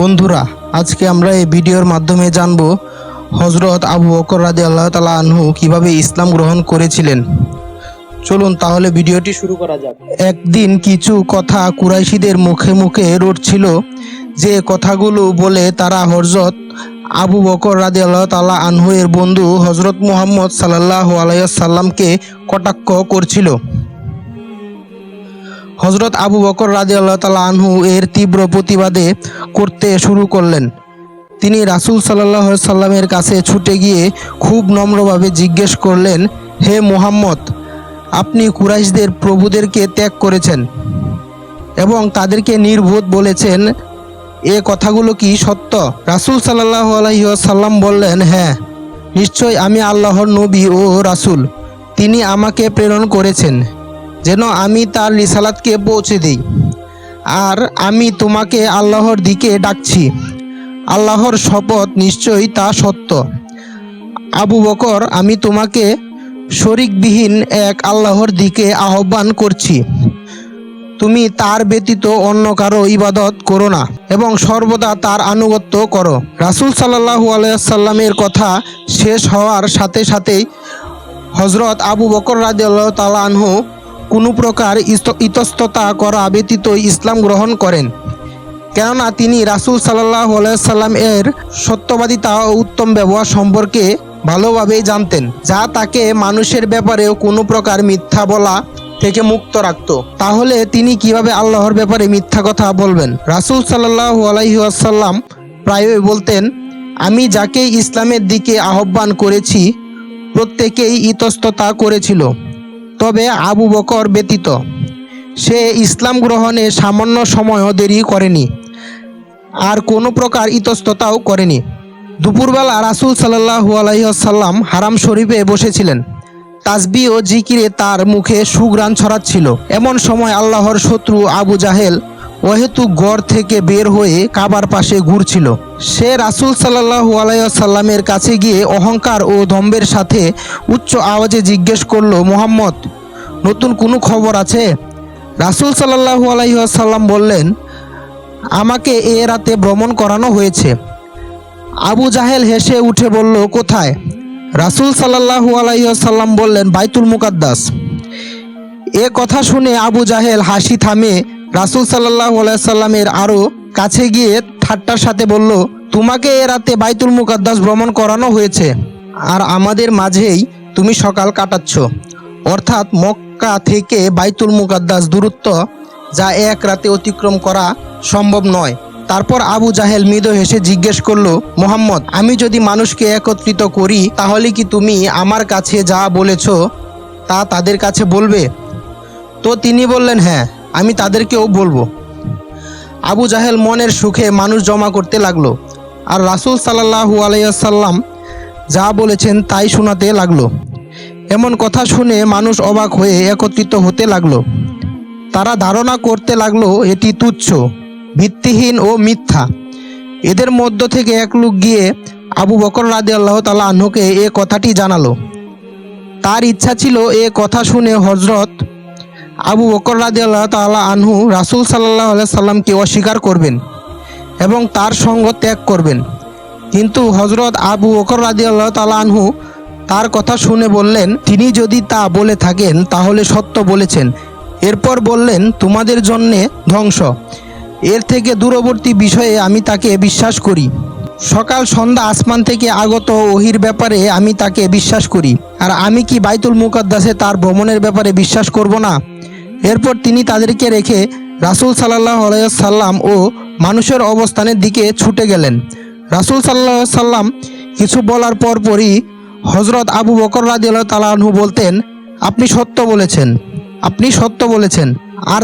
বন্ধুরা, আজকে আমরা এই ভিডিওর মাধ্যমে জানব হজরত আবু বকর রাজি আল্লাহ তালা আনহু কীভাবে ইসলাম গ্রহণ করেছিলেন। চলুন তাহলে ভিডিওটি শুরু করা যাক। একদিন কিছু কথা কুরাইশিদের মুখে মুখে রটছিল, যে কথাগুলো বলে তারা হজরত আবু বকর রাজি আল্লাহ তালা আনহু এর বন্ধু হজরত মুহাম্মদ সাল্লাহ আলাইসাল্লামকে কটাক্ষ করছিল। হজরত আবু বকর রাজি আল্লাহ তালা আনহু এর তীব্র প্রতিবাদে করতে শুরু করলেন। তিনি রাসূল সাল্লাহ সাল্লামের কাছে ছুটে গিয়ে খুব নম্রভাবে জিজ্ঞেস করলেন, হে মোহাম্মদ, আপনি কুরাইশদের প্রভুদেরকে ত্যাগ করেছেন এবং তাদেরকে নির্বোধ বলেছেন, এ কথাগুলো কি সত্য? রাসূল সাল্লাহ আলহিহাসাল্লাম বললেন হ্যাঁ নিশ্চয় আমি আল্লাহর নবী ও রাসূল। তিনি আমাকে প্রেরণ করেছেন। যেন আমি তার রিসালাতকে পৌঁছে দিই। আর আমি তোমাকে আল্লাহর দিকে ডাকছি। আল্লাহর শপথ নিশ্চয়ই তা সত্য। আবু বকর, আমি তোমাকে শরিকবিহীন এক আল্লাহর দিকে আহ্বান করছি। তুমি তার ব্যতীত অন্য কারও ইবাদত করো না এবং সর্বদা তার আনুগত্য করো। রাসূল সাল্লাহু আলাইসাল্লামের কথা শেষ হওয়ার সাথে সাথেই হজরত আবু বকর রাজিয়াল্লাহ তালা আনহু কোনো প্রকার ইতস্ততা করা ব্যতীত ইসলাম গ্রহণ করেন। কেননা তিনি রাসূল সাল্লাহ সাল্লাম এর সত্যবাদিতা ও উত্তম ব্যবহার সম্পর্কে ভালোভাবেই জানতেন, যা তাকে মানুষের ব্যাপারেও কোনো প্রকার মিথ্যা বলা থেকে মুক্ত রাখত। তাহলে তিনি কীভাবে আল্লাহর ব্যাপারে মিথ্যা কথা বলবেন? রাসূল সাল্লাহ আলাইসাল্লাম প্রায়ই বলতেন, আমি যাকে ইসলামের দিকে আহ্বান করেছি, প্রত্যেকেই ইতস্ততা করেছিল। তবে আবু বকর ব্যতীত। সে ইসলাম গ্রহণে সামান্য সময়ও দেরি করেনি। আর কোনো প্রকার ইতস্ততাও করেনি। দুপুরবেলা রাসুল সাল্লাহু আলাইসাল্লাম হারাম শরীফে বসেছিলেন। তাসবি ও জিকিরে তার মুখে সুগ্রাণ ছড়াচ্ছিল। এমন সময় আল্লাহর শত্রু আবু জাহেল অহেতু গড় থেকে বের হয়ে কাবার পাশে ঘুরছিল। সে রাসূল সাল্লাহু আলাইসাল্লামের কাছে গিয়ে অহংকার ও দম্বের সাথে উচ্চ আওয়াজে জিজ্ঞেস করল, মোহাম্মদ নতুন কোনো খবর আছে? রাসূল সাল্লাহু আলাইসাল্লাম বললেন, আমাকে এ রাতে ভ্রমণ করানো হয়েছে। আবু জাহেল হেসে উঠে বলল, কোথায়? রাসূল সাল্লাহু আলাইসাল্লাম বললেন, বাইতুল মুকাদ্দাস। এ কথা শুনে আবু জাহেল হাসি থামে। রাসূল সাল্লাহু আলাইসাল্লামের আরও কাছে গিয়ে ঠাট্টার সাথে বলল, তোমাকে এ রাতে বাইতুল মুকাদ্দাস ভ্রমণ করানো হয়েছে। আর আমাদের মাঝেই তুমি সকাল কাটাচ্ছ। অর্থাৎ মক্কা থেকে বাইতুল মুকাদ্দাস দূরত্ব যা এক রাতে অতিক্রম করা সম্ভব নয়। তারপর আবু জাহেল মৃদ হেসে জিজ্ঞেস করল, মোহাম্মদ, আমি যদি মানুষকে একত্রিত করি, তাহলে কি তুমি আমার কাছে যা বলেছ, তা তাদের কাছে বলবে? তো তিনি বললেন হ্যাঁ আমি তাদেরকেও বলব। আবু জাহেল মনের সুখে মানুষ জমা করতে লাগল আর রাসূল সাল্লাহু আলাইসাল্লাম যা বলেছেন তাই শোনাতে লাগল। এমন কথা শুনে মানুষ অবাক হয়ে একত্রিত হতে লাগল। তারা ধারণা করতে লাগল, এটি তুচ্ছ, ভিত্তিহীন ও মিথ্যা। এদের মধ্য থেকে এক লোক গিয়ে আবু বকর রাদে আল্লাহ তালা আহ্নকে এ কথাটি জানালো। তার ইচ্ছা ছিল এ কথা শুনে হজরত আবু বকর রাজি আল্লাহ তালা আনহু রাসুল সাল্লাহ সাল্লামকে অস্বীকার করবেন এবং তার সঙ্গ ত্যাগ করবেন। কিন্তু হজরত আবু বকর রাজি আল্লাহ তালা আনহু তার কথা শুনে বললেন, তিনি যদি তা বলে থাকেন, তাহলে সত্য বলেছেন। এরপর বললেন, তোমাদের জন্যে ধ্বংস। এর থেকে দূরবর্তী বিষয়ে আমি তাকে বিশ্বাস করি। সকাল সন্ধ্যা আসমান থেকে আগত ওহির ব্যাপারে আমি তাকে বিশ্বাস করি। আর আমি কি বাইতুল মুকাদ্দাসে তার ভ্রমণের ব্যাপারে বিশ্বাস করব না? এরপর তিনি তাদেরকে রেখে রাসূল সাল্লাহ সাল্লাম ও মানুষের অবস্থানের দিকে ছুটে গেলেন। রাসূল সাল্লাহ সাল্লাম কিছু বলার পরপরই হজরত আবু বকর রাজিয়াল তালাহু বলতেন আপনি সত্য বলেছেন আপনি সত্য বলেছেন। আর